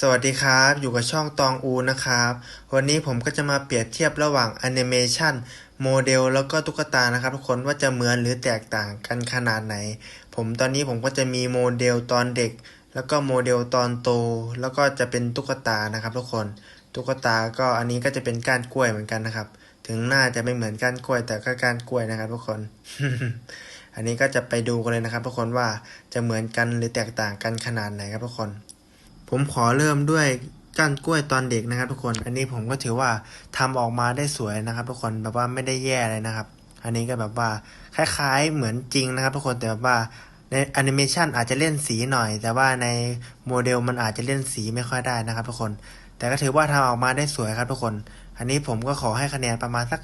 สวัสดีครับ อยู่กับช่องตองอูนะครับ วันนี้ผมก็จะมาเปรียบเทียบระหว่างแอนิเมชันโมเดลแล้วก็ตุ๊กตานะครับ ทุกคนว่าจะเหมือนหรือแตกต่างกันขนาดไหน ผมตอนนี้ผมก็จะมีโมเดลตอนเด็ก แล้วก็โมเดลตอนโต แล้วก็จะเป็นตุ๊กตานะครับ ทุกคนตุ๊กตาก็อันนี้ก็จะเป็นก้านกล้วยเหมือนกันนะครับ ถึงหน้าจะไม่เหมือนก้านกล้วย แต่ก็ก้านกล้วยนะครับ ทุกคน อันนี้ก็จะไปดูกันเลยนะครับ ทุกคนว่าจะเหมือนกันหรือแตกต่างกันขนาดไหนครับทุกคน ผมขอเริ่มด้วยก้านกล้วยตอนเด็กนะครับ ทุกคน อันนี้ผมก็ถือว่าทำออกมาได้สวยนะครับ ทุกคนแบบว่าไม่ได้แย่เลยนะครับ อันนี้ก็แบบว่าคล้ายๆเหมือนจริงนะครับ ทุกคนแต่แบบว่าในแอนิเมชันอาจจะเล่นสีหน่อย แต่ว่าในโมเดลมันอาจจะเล่นสีไม่ค่อยได้นะครับ ทุกคน แต่ก็ถือว่าทำออกมาได้สวยครับทุกคน อันนี้ผมก็ขอให้คะแนนประมาณสัก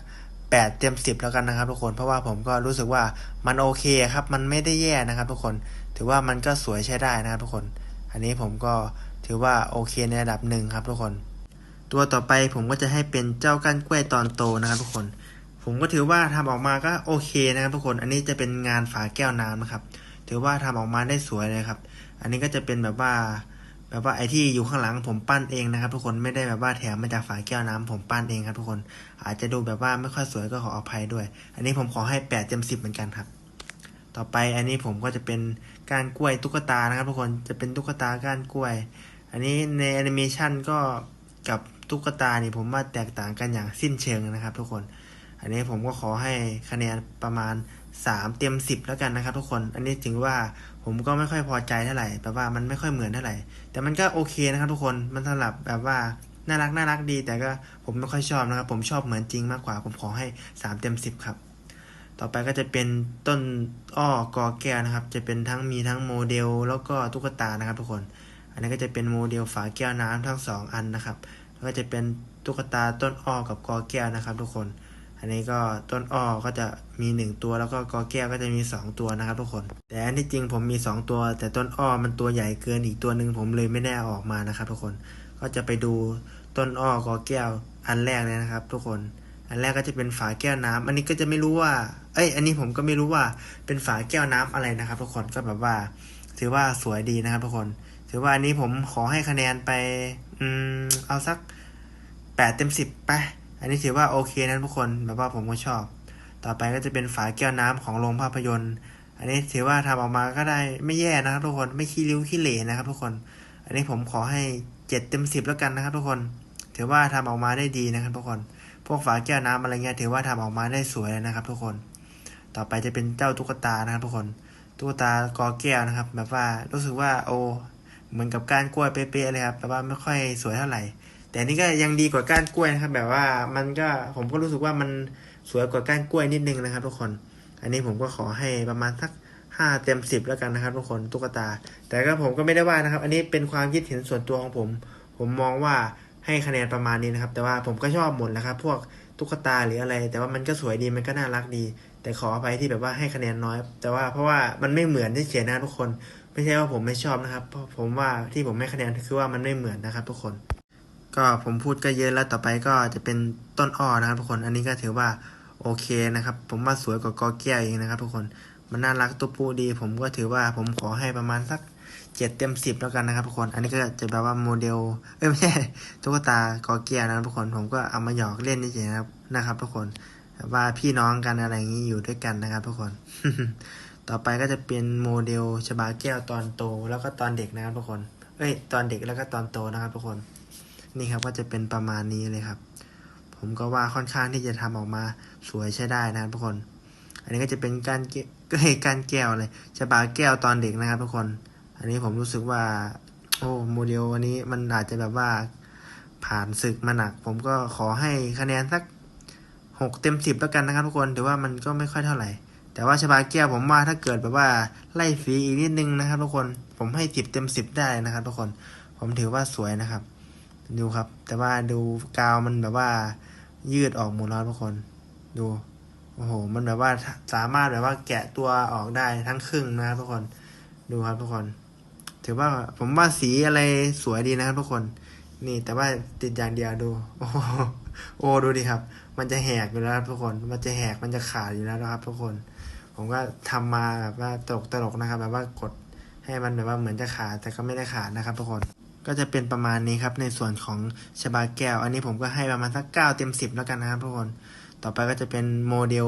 แปดเต็มสิบแล้วกันนะครับ ทุกคนเพราะว่าผมก็รู้สึกว่ามันโอเคครับ มันไม่ได้แย่นะครับ ทุกคน ถือว่ามันก็สวยใช้ได้นะครับ ทุกคน อันนี้ผมก็ ถือว่าโอเคในระดับหนึ่งครับทุกคน ตัวต่อไปผมก็จะให้เป็นเจ้าก้านกล้วยตอนโตนะครับทุกคน ผมก็ถือว่าทำออกมาก็โอเคนะครับทุกคน อันนี้จะเป็นงานฝาแก้วน้ำนะครับ ถือว่าทำออกมาได้สวยเลยครับ อันนี้ก็จะเป็นแบบว่าแบบว่าไอที่อยู่ข้างหลังผมปั้นเองนะครับ ทุกคนไม่ได้แบบว่าแถมมาจากฝาแก้วน้ำผมปั้นเองครับทุกคน อาจจะดูแบบว่าไม่ค่อยสวยก็ขออภัยด้วย อันนี้ผมขอให้แปดเต็มสิบเหมือนกันครับ ต่อไปอันนี้ผมก็จะเป็นก้านกล้วยตุ๊กตานะครับ ทุกคนจะเป็นตุ๊กตาก้านกล้วย อันนี้ในแอนิเมชันก็กับตุ๊กตานี่ผมว่าแตกต่างกันอย่างสิ้นเชิงนะครับทุกคน อันนี้ผมก็ขอให้คะแนนประมาณ 3 เต็ม 10 แล้วกันนะครับทุกคน อันนี้ถึงว่าผมก็ไม่ค่อยพอใจเท่าไหร่แปลว่ามันไม่ค่อยเหมือนเท่าไหร่ แต่มันก็โอเคนะครับทุกคน มันสำหรับแบบว่าน่ารักน่ารักดี แต่ก็ผมไม่ค่อยชอบนะครับ ผมชอบเหมือนจริงมากกว่า ผมขอให้ 3 เต็ม 10 ครับ ต่อไปก็จะเป็นต้นอ้อกอแก้วนะครับ จะเป็นทั้งมีทั้งโมเดล แล้วก็ตุ๊กตานะครับทุกคน อันนี้ก็จะเป็นโมเดลฝาแก้วน้ำทั้งสองอันนะครับ แล้วก็จะเป็นตุ๊กตาต้นอ้อกับกอแก้วนะครับ ทุกคน อันนี้ก็ต้นอ้อก็จะมีหนึ่งตัวแล้วก็กอแก้วก็จะมีสองตัวนะครับ ทุกคน แต่อันที่จริงผมมีสองตัว แต่ต้นอ้อมันตัวใหญ่เกินอีกตัวหนึ่งผมเลยไม่ได้ออกมานะครับ ทุกคน ก็จะไปดูต้นอ้อกอแก้วอันแรกเลยนะครับ ทุกคน อันแรกก็จะเป็นฝาแก้วน้ำอันนี้ก็จะไม่รู้ว่า เอ้ย อันนี้ผมก็ไม่รู้ว่าเป็นฝาแก้วน้ำอะไรนะครับ ทุกคน ก็แบบว่า ถือว่าสวยดีนะครับ ทุกคน ถือว่าอันนี้ผมขอให้คะแนนไป อืม เอาสักแปดเต็มสิบไป อันนี้ถือว่าโอเคนะทุกคน แบบว่าผมก็ชอบ ต่อไปก็จะเป็นฝาแก้วน้ำของโรงภาพยนตร์ อันนี้ถือว่าทำออกมาก็ได้ไม่แย่นะครับทุกคน ไม่ขี้ริ้วขี้เหร่นะครับทุกคน อันนี้ผมขอให้เจ็ดเต็มสิบแล้วกันนะครับทุกคน ถือว่าทำออกมาได้ดีนะครับทุกคน พวกฝาแก้วน้ำอะไรเงี้ยถือว่าทำออกมาได้สวยเลยนะครับ ทุกคน ต่อไปจะเป็นเจ้าตุ๊กตานะครับทุกคน ตุ๊กตากอแก้วนะครับ แบบว่ารู้สึกว่าโอ เหมือนกับกานกล้วยเป๊ะๆเลยครับแบบว่าไม่ค่อยสวยเท่าไหร่ แต่นี่ก็ยังดีกว่าก้านกล้วยนะครับ แบบว่ามันก็ผมก็รู้สึกว่ามันสวยกว่าก้านกล้วยนิดนึงนะครับ ทุกคน อันนี้ผมก็ขอให้ประมาณสักห้าเต็มสิบแล้วกันนะครับทุกคนตุ๊กตา แต่ก็ผมก็ไม่ได้ว่านะครับ อันนี้เป็นความคิดเห็นส่วนตัวของผม ผมมองว่าให้คะแนนประมาณนี้นะครับ แต่ว่าผมก็ชอบหมดนะครับ พวกตุ๊กตาหรืออะไร แต่ว่ามันก็สวยดีมันก็น่ารักดี แต่ขออภัยที่แบบว่าให้คะแนนน้อย แต่ว่าเพราะว่ามันไม่เหมือนที่เขียนนะทุกคน ไม่ใช่ว่าผมไม่ชอบนะครับ เพราะผมว่าที่ผมไม่คะแนนคือว่ามันไม่เหมือนนะครับ ทุกคน ก็ผมพูดก็เยอะแล้วต่อไปก็จะเป็นต้นอ้อนะครับทุกคน อันนี้ก็ถือว่าโอเคนะครับ ผมว่าสวยกว่ากอแก้วเองนะครับ ทุกคน มันน่ารักตัวปูดี ผมก็ถือว่าผมขอให้ประมาณสักเจ็ดเต็มสิบแล้วกันนะครับทุกคน อันนี้ก็จะแบบว่าโมเดล เอ้ยไม่ใช่ตุ๊กตากอแก้วนะครับทุกคน ผมก็เอามาหยอกเล่นเฉยนะครับ นะครับ ทุกคนว่าพี่น้องกันอะไรอย่างนี้อยู่ด้วยกันนะครับ ทุกคน ต่อไปก็จะเป็นโมเดลชบาแก้วตอนโตแล้วก็ตอนเด็กนะครับทุกคน เอ้ย ตอนเด็กแล้วก็ตอนโตนะครับทุกคน นี่ครับก็จะเป็นประมาณนี้เลยครับ ผมก็ว่าค่อนข้างที่จะทำออกมาสวยใช้ได้นะครับทุกคน อันนี้ก็จะเป็นการเกก็เการแก้วเลยชบาแก้วตอนเด็กนะครับทุกคน อันนี้ผมรู้สึกว่า โอ้โมเดลอันนี้มันอาจจะแบบว่าผ่านศึกมาหนัก ผมก็ขอให้คะแนนสักหกเต็มสิบแล้วกันนะครับทุกคนถือว่ามันก็ไม่ค่อยเท่าไหร่ แต่ว่าชบาแก้วผมว่าถ้าเกิดแบบว่าไล่ฝีอีกนิดนึงนะครับ ทุกคนผมให้สิบเต็มสิบได้นะครับ ทุกคนผมถือว่าสวยนะครับ ดูครับ แต่ว่าดูกาวมันแบบว่า ยืดออกหมดแล้วทุกคน ดูโอ้โห มันแบบว่าสามารถแบบว่าแกะตัวออกได้ทั้งครึ่งนะครับทุกคนดูครับทุกคน ถือว่าผมว่าสีอะไรสวยดีนะครับทุกคน นี่แต่ว่าติดอย่างเดียวดู โอ้โหโอ้ดูดิครับ มันจะแหกอยู่แล้วครับทุกคน มันจะแหกมันจะขาดอยู่แล้วนะครับทุกคน ผมก็ทำมาแบบว่าตลกตลกนะครับ แบบว่ากดให้มันแบบว่าเหมือนจะขาดแต่ก็ไม่ได้ขาดนะครับทุกคนก็จะเป็นประมาณนี้ครับในส่วนของชบาแก้ว อันนี้ผมก็ให้ประมาณสักเก้าเต็มสิบแล้วกันนะครับทุกคน ต่อไปก็จะเป็นโมเดล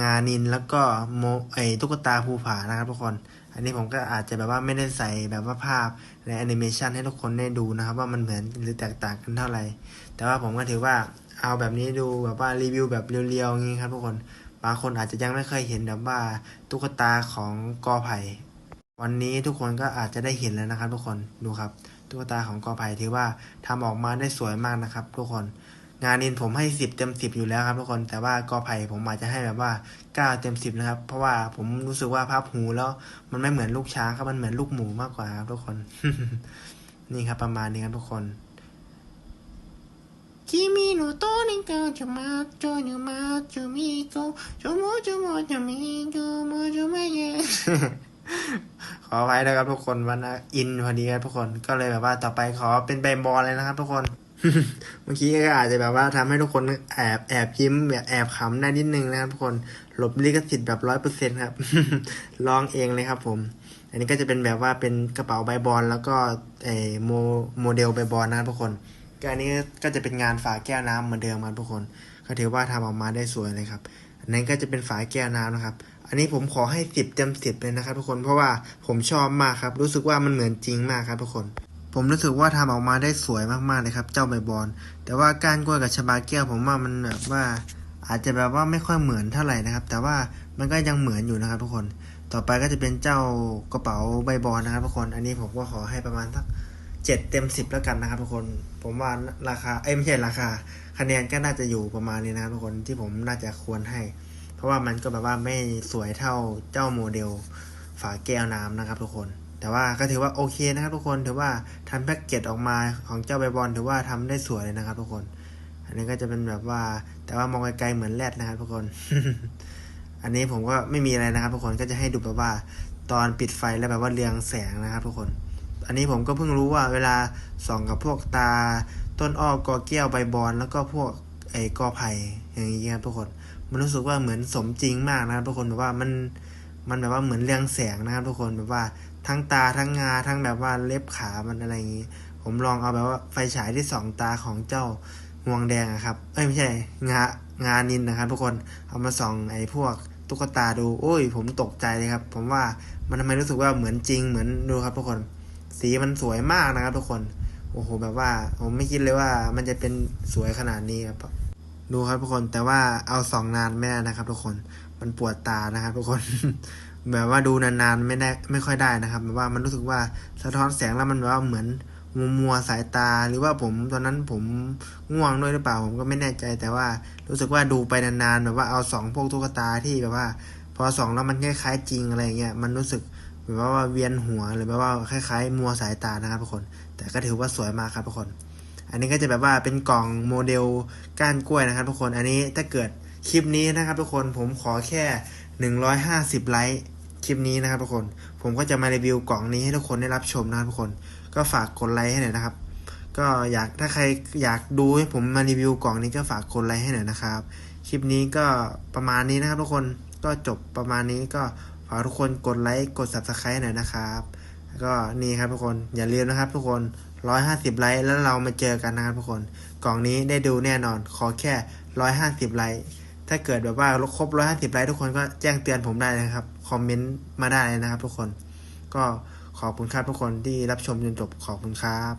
งานินแล้วก็โมไอตุ๊กตาภูผานะครับทุกคน อันนี้ผมก็อาจจะแบบว่าไม่ได้ใส่แบบว่าภาพในแอนิเมชันให้ทุกคนได้ดูนะครับ ว่ามันเหมือนหรือแตกต่างกันเท่าไหร่ แต่ว่าผมก็ถือว่าเอาแบบนี้ดูแบบว่ารีวิวแบบเรียวๆอย่างนี้ครับทุกคน บางคนอาจจะยังไม่เคยเห็นแบบว่าตุ๊กตาของกอไผ่ วันนี้ทุกคนก็อาจจะได้เห็นแล้วนะครับ ทุกคนดูครับ ตุ๊กตาของกอไผ่ถือว่าทำออกมาได้สวยมากนะครับ ทุกคน งานนินผมให้สิบเต็มสิบอยู่แล้วครับ ทุกคนแต่ว่ากอไผ่ผมอาจจะให้แบบว่าเก้าเต็มสิบนะครับ เพราะว่าผมรู้สึกว่าภาพหูแล้วมันไม่เหมือนลูกช้างครับมันเหมือนลูกหมูมากกว่าครับทุกคน นี่ครับประมาณนี้ครับทุกคน 君のとにかくマッチョにマッチョミコちょもちょもちょみちょもちょめげ ขอไว้นะครับทุกคนวันนะอินพอดีครับทุกคนก็เลยแบบว่าต่อไปขอเป็นใบบอลเลยนะครับทุกคน เมื่อกี้ก็อาจจะแบบว่าทำให้ทุกคนแอบแอบยิ้มแบบแอบขำได้นิดนึงนะครับทุกคนหลบลิขสิทธิ์แบบร้อยเปอร์เซ็นครับ ลองเองเลยครับผม อันนี้ก็จะเป็นแบบว่าเป็นกระเป๋าใบบอลแล้วก็เออโมโมเดลใบบอลนะครับทุกคน ก็อันนี้ก็จะเป็นงานฝาแก้วน้ำเหมือนเดิมครับทุกคนก็ถือว่าทำออกมาได้สวยเลยครับอันนั้นก็จะเป็นฝาแก้วน้ำนะครับ อันนี้ผมขอให้สิบเต็มสิบเลยนะครับ ทุกคนเพราะว่าผมชอบมากครับ รู้สึกว่ามันเหมือนจริงมากครับ ทุกคน ผมรู้สึกว่าทำออกมาได้สวยมากๆเลยครับ เจ้าใบบอลแต่ว่าก้านกล้วยกับชบาแก้วผมว่ามันแบบว่า อาจจะแบบว่าไม่ค่อยเหมือนเท่าไหร่นะครับ แต่ว่ามันก็ยังเหมือนอยู่นะครับ ทุกคน ต่อไปก็จะเป็นเจ้ากระเป๋าใบบอลนะครับ ทุกคน อันนี้ผมก็ขอให้ประมาณสัก เจ็ดเต็มสิบแล้วกันนะครับทุกคน ผมว่าราคา เอ้ไม่ใช่ราคา คะแนนก็น่าจะอยู่ประมาณนี้นะครับทุกคนที่ผมน่าจะควรให้ เพราะว่ามันก็แบบว่าไม่สวยเท่าเจ้าโมเดลฝาแก้วน้ำนะครับทุกคน แต่ว่าก็ถือว่าโอเคนะครับทุกคน ถือว่าทำแพ็กเกจออกมาของเจ้าใบบอลถือว่าทำได้สวยเลยนะครับทุกคน อันนี้ก็จะเป็นแบบว่า แต่ว่ามองไกลๆเหมือนแรดนะครับทุกคน อันนี้ผมก็ไม่มีอะไรนะครับทุกคน ก็จะให้ดูแบบว่าตอนปิดไฟแล้วแบบว่าเรียงแสงนะครับทุกคน อันนี้ผมก็เพิ่งรู้ว่าเวลาส่องกับพวกตา ต้นอ้อกอแก้วใบบอลแล้วก็พวกไอ้กอไผ่อย่างนี้ครับทุกคน มันรู้สึกว่าเหมือนสมจริงมากนะครับทุกคนแบบว่ามันมันแบบว่าเหมือนเรียงแสงนะครับทุกคนแบบว่าทั้งตาทั้งงาทั้งแบบว่าเล็บขามันอะไรอย่างนี้ ผมลองเอาแบบว่าไฟฉายที่สองตาของเจ้างวงแดงครับเอ้ยไม่ใช่งางานินนะครับ ทุกคนเอามาส่องไอ้พวกตุ๊กตาดู โอ้ย ผมตกใจเลยครับ ผมว่ามันทำไมรู้สึกว่าเหมือนจริงเหมือนดูครับทุกคน สีมันสวยมากนะครับทุกคน โอ้โหแบบว่า ผมไม่คิดเลยว่ามันจะเป็นสวยขนาดนี้ครับ ดูครับทุกคน แต่ว่าเอาสองนานไม่ได้นะครับ ทุกคน มันปวดตานะครับ ทุกคน แบบว่าดูนานๆไม่ได้ไม่ค่อยได้นะครับ แบบว่ามันรู้สึกว่าสะท้อนแสงแล้วมันแบบว่าเหมือนมัวมัวๆสายตาหรือว่าผมตอนนั้นผมง่วงด้วยหรือเปล่าผมก็ไม่แน่ใจ แต่ว่ารู้สึกว่าดูไปนานๆแบบว่าเอาสองพวกตุ๊กตาที่แบบว่า พอสองแล้วมันคล้ายๆจริงอะไรเงี้ยมันรู้สึก แบบว่าเวียนหัวหรือแบบว่าคล้ายๆ มัวสายตานะครับทุกคน แต่ก็ถือว่าสวยมากครับทุกคน อันนี้ก็จะแบบว่าเป็นกล่องโมเดลก้านกล้วยนะครับทุกคน อันนี้ถ้าเกิดคลิปนี้นะครับทุกคนผมขอแค่หนึ่งร้อยห้าสิบไลค์คลิปนี้นะครับทุกคน ผมก็จะมารีวิวกล่องนี้ให้ทุกคนได้รับชมนะครับทุกคน ก็ฝากกดไลค์ให้หน่อยนะครับ ก็อยากถ้าใครอยากดูให้ผมมารีวิวกล่องนี้ก็ฝากกดไลค์ให้หน่อยนะครับ คลิปนี้ก็ประมาณนี้นะครับทุกคน ก็จบประมาณนี้ก็ ฝากทุกคนกดไลค์กด subscribe หน่อยนะครับก็นี่ครับทุกคนอย่าลืมนะครับ ทุกคนร้อยห้าสิบไลค์แล้วเรามาเจอกันนะครับทุกคน กล่องนี้ได้ดูแน่นอน ขอแค่ร้อยห้าสิบไลค์ถ้าเกิดแบบว่าครบร้อยห้าสิบไลค์ทุกคนก็แจ้งเตือนผมได้นะครับ คอมเมนต์มาได้นะครับ ทุกคน ก็ขอบคุณครับทุกคนที่รับชมจนจบขอบคุณครับ